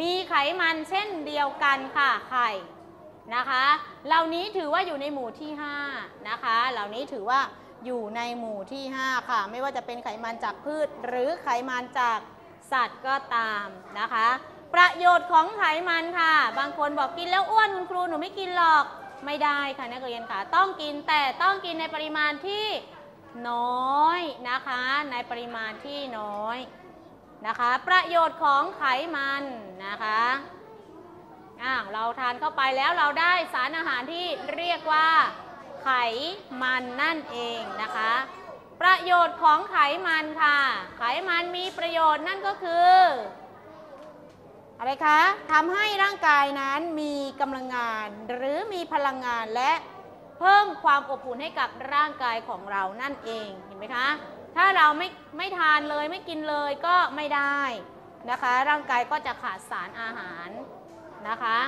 มีไขมันเช่นเดียวกันค่ะไข่นะคะ เหล่านี้ถือว่าอยู่ในหมู่ที่5นะคะ เหล่านี้ถือว่าอยู่ในหมู่ที่ 5 ค่ะ ไม่ว่าจะเป็นไขมันจากพืช หรือไขมันจากสัตว์ก็ตามนะคะ ประโยชน์ของไขมันค่ะ บางคนบอกกินแล้วอ้วนคุณครูหนูไม่กินหรอกไม่ได้ค่ะนักเรียนค่ะ ต้องกินแต่ต้องกินในปริมาณที่น้อยนะคะ ในปริมาณที่น้อย นะคะ ประโยชน์ของไขมันนะคะอ้าวเราทานเข้าไปแล้วเราได้สารอาหารที่เรียกว่าไขมันนั่นเองนะคะ ประโยชน์ของไขมันค่ะ ไขมันมีประโยชน์นั่นก็คือ อะไรคะทำให้ร่างกายนั้นมีกำลังงานหรือมีพลังงานและเพิ่มความอบอุ่นให้กับร่างกายของเรานั่นเองเห็นไหมคะ ถ้าเราไม่ไม่ทานเลยไม่กินเลยก็ไม่ได้นะคะ ร่างกายก็จะขาดสารอาหารนะคะ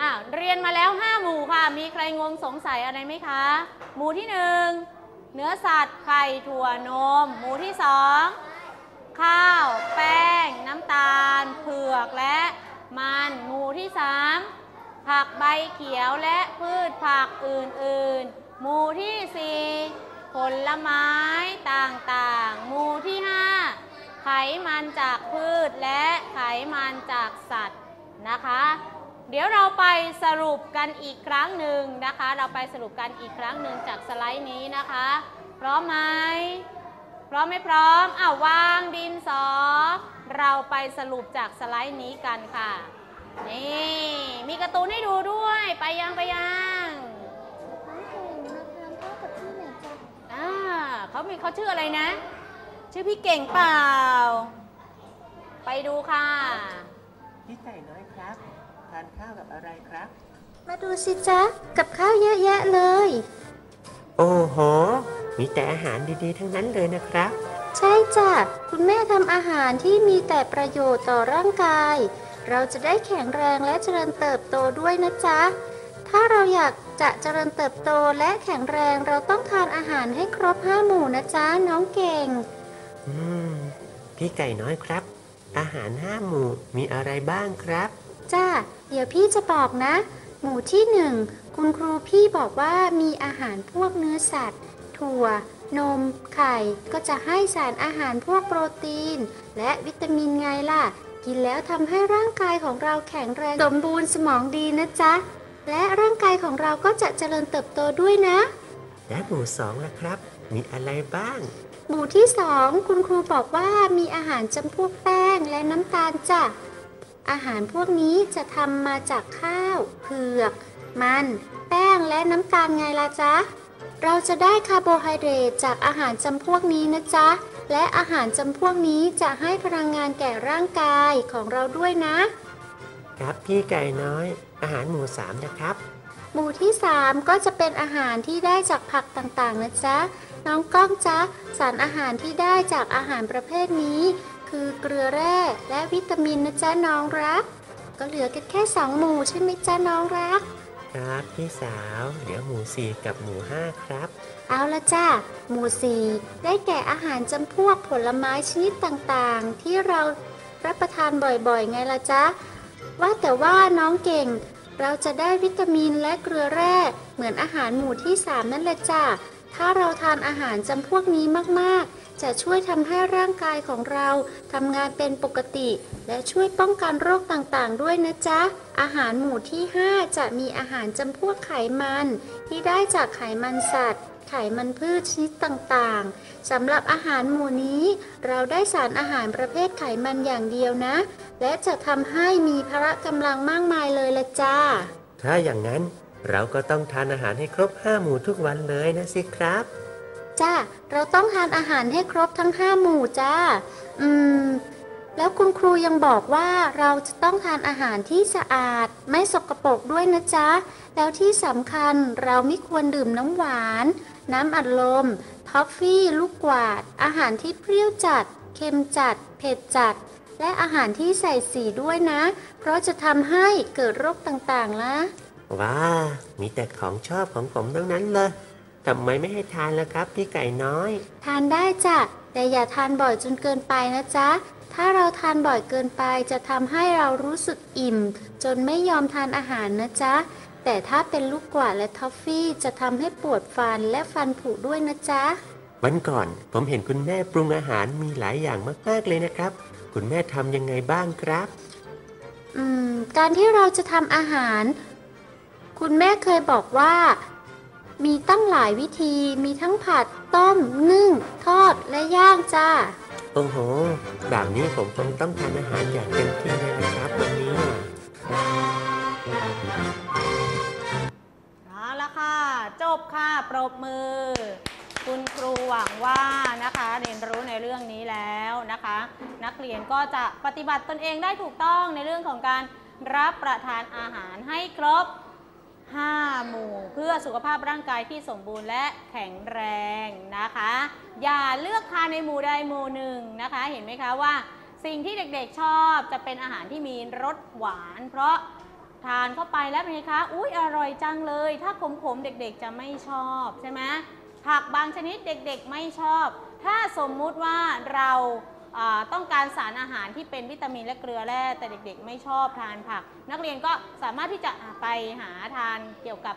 อ้าวเรียนมาแล้ว 5 หมู่ค่ะ มีใครงงสงสัยอะไรไหมคะ หมู่ที่ 1 เนื้อสัตว์ไข่ถั่วนม หมู่ที่ 2 ข้าว แป้ง น้ำตาล เผือกและมัน หมู่ที่ 3 ผักใบเขียวและพืชผักอื่น ๆ หมู่ที่ 4 ผลไม้ต่างๆ หมู่ที่ 5 ไขมันจากพืชและไขมันจากสัตว์นะคะ เดี๋ยวเราไปสรุปกันอีกครั้งหนึ่งนะคะ เราไปสรุปกันอีกครั้งหนึ่งจากสไลด์นี้นะคะ พร้อมไหมพร้อมไม่พร้อมอ้าววางดินสอ เราไปสรุปจากสไลด์นี้กันค่ะ นี่ มีการ์ตูนให้ดูด้วย ไปยังไปยัง เขามีเขาชื่ออะไรนะ ชื่อพี่เก่งเปล่า ไปดูค่ะ พี่ไก่น้อยครับ ทานข้าวกับอะไรครับ มาดูสิจ๊ะ กับข้าวเยอะแยะเลย โอ้โห มีแต่อาหารดีๆ ทั้งนั้นเลยนะครับ ใช่จ้ะ คุณแม่ทำอาหารที่มีแต่ประโยชน์ต่อร่างกาย เราจะได้แข็งแรงและเจริญเติบโตด้วยนะจ๊ะ ถ้าเราอยากจะเจริญเติบโตและแข็งแรงเราต้องทานอาหารให้ครบห้าหมู่นะจ๊ะน้องเก่ง อืม พี่ไก่น้อยครับ อาหารห้าหมู่มีอะไรบ้างครับ จ้า เดี๋ยวพี่จะบอกนะ หมู่ที่หนึ่งคุณครูพี่บอกว่ามีอาหารพวกเนื้อสัตว์ ถั่ว นม ไข่ก็จะให้สารอาหารพวกโปรตีน และวิตามินไงล่ะ กินแล้วทำให้ร่างกายของเราแข็งแรงสมบูรณ์สมองดีนะจ๊ะ และร่างกายของเราก็จะเจริญเติบโตด้วยนะ และหมู่สองล่ะครับ มีอะไรบ้าง หมู่ที่สองคุณครูบอกว่ามีอาหารจำพวกแป้งและน้ำตาลจ้ะอาหารพวกนี้จะทำมาจากข้าว เผือก มัน แป้งและน้ำตาลไงล่ะจ๊ะ เราจะได้คาร์โบไฮเดรตจากอาหารจำพวกนี้นะจ๊ะ และอาหารจำพวกนี้จะให้พลังงานแก่ร่างกายของเราด้วยนะ ครับพี่ไก่น้อย อาหารหมู่สามนะครับ หมู่ที่ 3 ก็จะเป็นอาหารที่ได้จากผักต่างๆนะจ๊ะ น้องก้องจ๊ะ สารอาหารที่ได้จากอาหารประเภทนี้ คือเกลือแร่และวิตามินนะจ๊ะน้องรัก ก็เหลือกันแค่ 2 หมู่ใช่ไหมจ๊ะน้องรัก ครับพี่สาวเหลือหมู่สี่กับหมู่ห้าครับ เอาละจ้ะหมู่สี่ได้แก่อาหารจำพวกผลไม้ชนิดต่างๆ ที่เรารับประทานบ่อยๆ ไงล่ะจ๊ะ ว่าแต่ว่าน้องเก่ง เราจะได้วิตามินและเกลือแร่เหมือนอาหารหมู่ที่3นั่นแหละจ้ะถ้าเราทานอาหารจำพวกนี้มากๆ จะช่วยทำให้ร่างกายของเราทำงานเป็นปกติ และช่วยป้องกันโรคต่างๆ ด้วยนะจ๊ะ อาหารหมู่ที่ 5 จะมีอาหารจำพวกไขมัน ที่ได้จากไขมันสัตว์ ไขมันพืชชนิดต่างๆสำหรับอาหารหมู่นี้ เราได้สารอาหารประเภทไขมันอย่างเดียวนะ และจะทำให้มีพละกำลังมากมายเลยละจ้า ถ้าอย่างนั้นเราก็ต้องทานอาหารให้ครบห้าหมู่ทุกวันเลยนะสิครับจ้าเราต้องทานอาหารให้ครบทั้ง5หมู่จ้า อืม แล้วคุณครูยังบอกว่าเราจะต้องทานอาหารที่สะอาด ไม่สกปรกด้วยนะจ๊ะ แล้วที่สำคัญเราไม่ควรดื่มน้ำหวาน น้ำอัดลมท็อฟฟี่ลูกกวาด อาหารที่เปรี้ยวจัด เค็มจัด เผ็ดจัด และอาหารที่ใส่สีด้วยนะ เพราะจะทำให้เกิดโรคต่างๆละว้ามีแต่ของชอบของผมทั้งนั้นเลยทำไมไม่ให้ทานล่ะครับ พี่ไก่น้อย ทานได้จ้ะแต่อย่าทานบ่อยจนเกินไปนะจ๊ะท ถ้าเราทานบ่อยเกินไปจะทำให้เรารู้สึกอิ่ม จนไม่ยอมทานอาหารนะจ๊ะ แต่ถ้าเป็นลูกกวาดและทอฟฟี่จะทำให้ปวดฟันและฟันผุด้วยนะจ๊ะ วันก่อนผมเห็นคุณแม่ปรุงอาหารมีหลายอย่างมากๆเลยนะครับ คุณแม่ทำยังไงบ้างครับ อืม การที่เราจะทำอาหาร คุณแม่เคยบอกว่า มีตั้งหลายวิธี มีทั้งผัด ต้ม นึ่ง ทอด และย่างจ้าโอ้โห แบบนี้ผมคงต้องทานอาหารอย่างเต็มที่เลยนะครับวันนี้เอาละค่ะ จบค่ะปรบมือ คุณครูหวังว่านะคะ เรียนรู้ในเรื่องนี้แล้วนะคะ นักเรียนก็จะปฏิบัติตนเองได้ถูกต้องในเรื่องของการรับประทานอาหารให้ครบ 5 หมู่ เพื่อสุขภาพร่างกายที่สมบูรณ์และแข็งแรงนะคะ อย่าเลือกทานในหมู่ใดหมู่หนึ่งนะคะ เห็นไหมคะว่า สิ่งที่เด็กๆชอบจะเป็นอาหารที่มีรสหวาน เพราะทานเข้าไปแล้วเป็นไงคะอุ๊ยอร่อยจังเลย ถ้าขมๆเด็กๆจะไม่ชอบใช่ไหมผักบางชนิดเด็กๆไม่ชอบ ถ้าสมมุติว่าเราอ่า ต้องการสารอาหารที่เป็นวิตามินและเกลือแร่แต่เด็กๆ ไม่ชอบทานผัก นักเรียนก็สามารถที่จะไปหาทานเกี่ยวกับ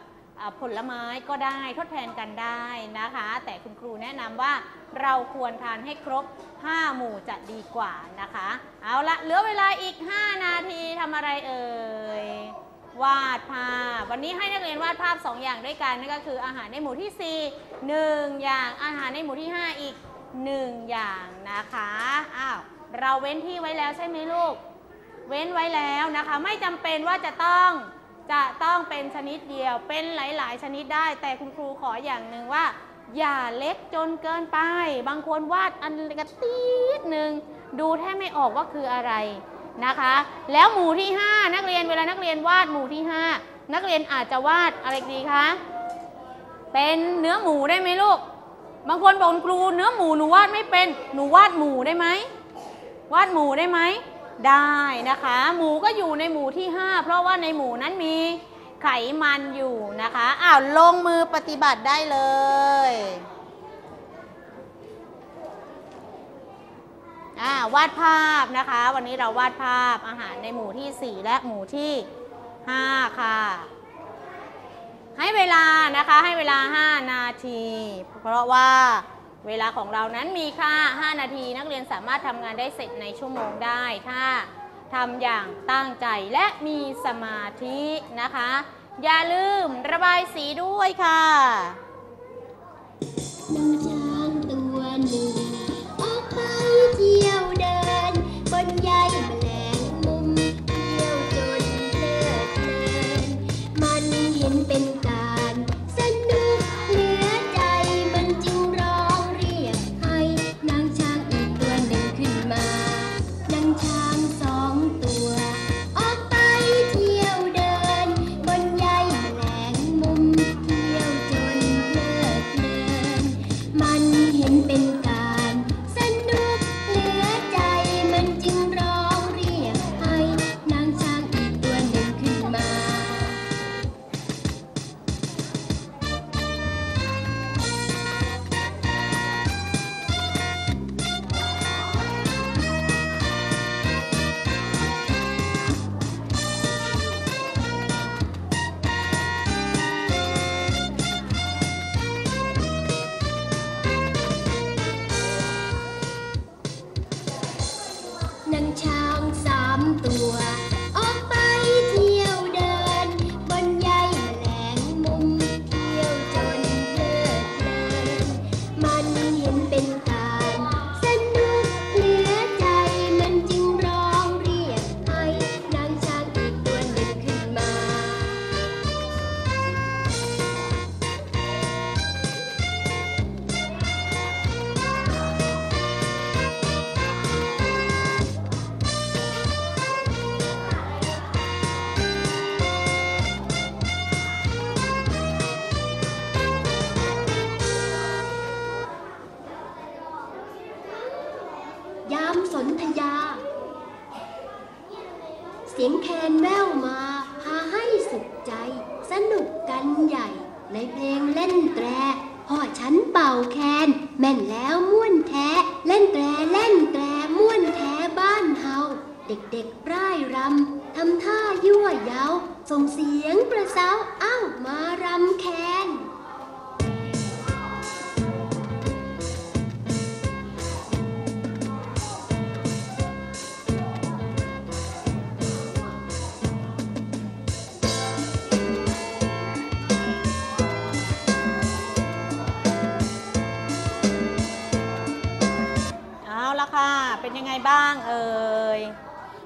ผลไม้ก็ได้ทดแทนกันได้นะคะ แต่คุณครูแนะนำว่าเราควรทานให้ครบ 5 หมู่จะดีกว่านะคะ เอาละเหลือเวลาอีก 5 นาทีทำอะไรเอ่ยวาดภาพ วันนี้ให้นักเรียนวาดภาพ 2 อย่างด้วยกันนั่นก็คืออาหารในหมู่ที่ 4 1 อย่างอาหารในหมู่ที่ 5 อีก 1 อย่างนะคะอ้าวเราเว้นที่ไว้แล้วใช่ไหมลูก เว้นไว้แล้วนะคะ ไม่จำเป็นว่าจะต้องจะต้องเป็นชนิดเดียวเป็นหลาย ๆ ชนิดได้ แต่คุณครูขออย่างหนึ่งว่า อย่าเล็กจนเกินไป บางคนวาดอันกระตีดหนึ่งดูแทบไม่ออกว่าคืออะไรนะคะ แล้วหมู่ที่ 5 นักเรียนเวลานักเรียนวาดหมู่ที่ 5 นักเรียนอาจจะวาดอะไรดีคะเป็นเนื้อหมูได้ไหมลูก บางคนบอกครูเนื้อหมูหนูวาดไม่เป็น หนูวาดหมูได้ไหมวาดหมูได้ไหม ได้นะคะ หมูก็อยู่ในหมูที่ 5 เพราะว่าในหมูนั้นมีไขมันอยู่นะคะอ้าวลงมือปฏิบัติได้เลยอ่าวาดภาพนะคะ วันนี้เราวาดภาพอาหารในหมู่ที่ 4 และหมู่ที่ 5 ค่ะ ให้เวลานะคะให้เวลา 5 นาที เพราะว่าเวลาของเรานั้นมีค่า 5 นาที นักเรียนสามารถทำงานได้เสร็จในชั่วโมงได้ถ้าทำอย่างตั้งใจและมีสมาธินะคะ อย่าลืมระบายสีด้วยค่ะ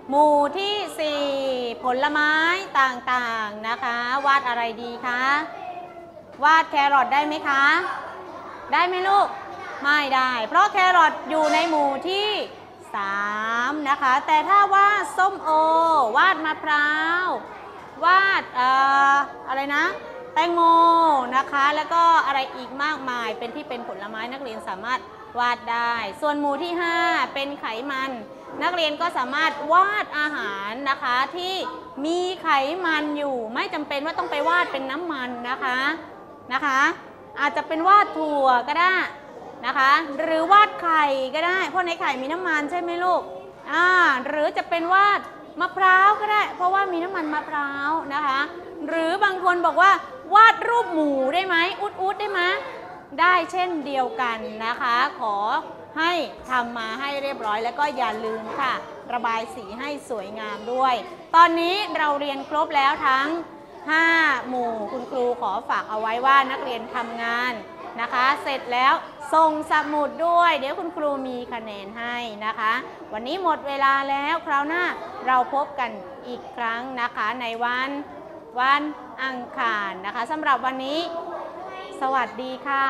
หมู่ที่ 4 ผลไม้ต่างๆนะคะ วาดอะไรดีคะ วาดแครอทได้ไหมคะ ได้ไหมลูก ไม่ได้ เพราะแครอทอยู่ในหมู่ที่ 3 นะคะ แต่ถ้าวาดส้มโอ วาดมะพร้าว วาดเอ่ออะไรนะ แตงโมนะคะ แล้วก็อะไรอีกมากมายเป็นที่เป็นผลไม้นักเรียนสามารถวาดได้ ส่วนหมู่ที่ 5 เป็นไขมัน นักเรียนก็สามารถวาดอาหารนะคะที่มีไขมันอยู่ไม่จำเป็นว่าต้องไปวาดเป็นน้ำมันนะคะนะคะ อาจจะเป็นวาดถั่วก็ได้นะคะ หรือวาดไข่ก็ได้ เพราะในไข่มีน้ำมันใช่ไหมลูกอ่าหรือจะเป็นวาดมะพร้าวก็ได้ เพราะว่ามีน้ำมันมะพร้าวนะคะ หรือบางคนบอกว่าวาดรูปหมูได้ไหมอุดอุดได้ไหมได้เช่นเดียวกันนะคะ ขอ ให้ทำมาให้เรียบร้อยแล้วก็อย่าลืมค่ะ ระบายสีให้สวยงามด้วย ตอนนี้เราเรียนครบแล้วทั้ง 5 หมู่คุณครูขอฝากเอาไว้ว่านักเรียนทำงานนะคะ เสร็จแล้วส่งสมุดด้วย เดี๋ยวคุณครูมีคะแนนให้นะคะ วันนี้หมดเวลาแล้วคราวหน้าเราพบกันอีกครั้งนะคะในวันวันอังคารนะคะสำหรับวันนี้ สวัสดีค่ะ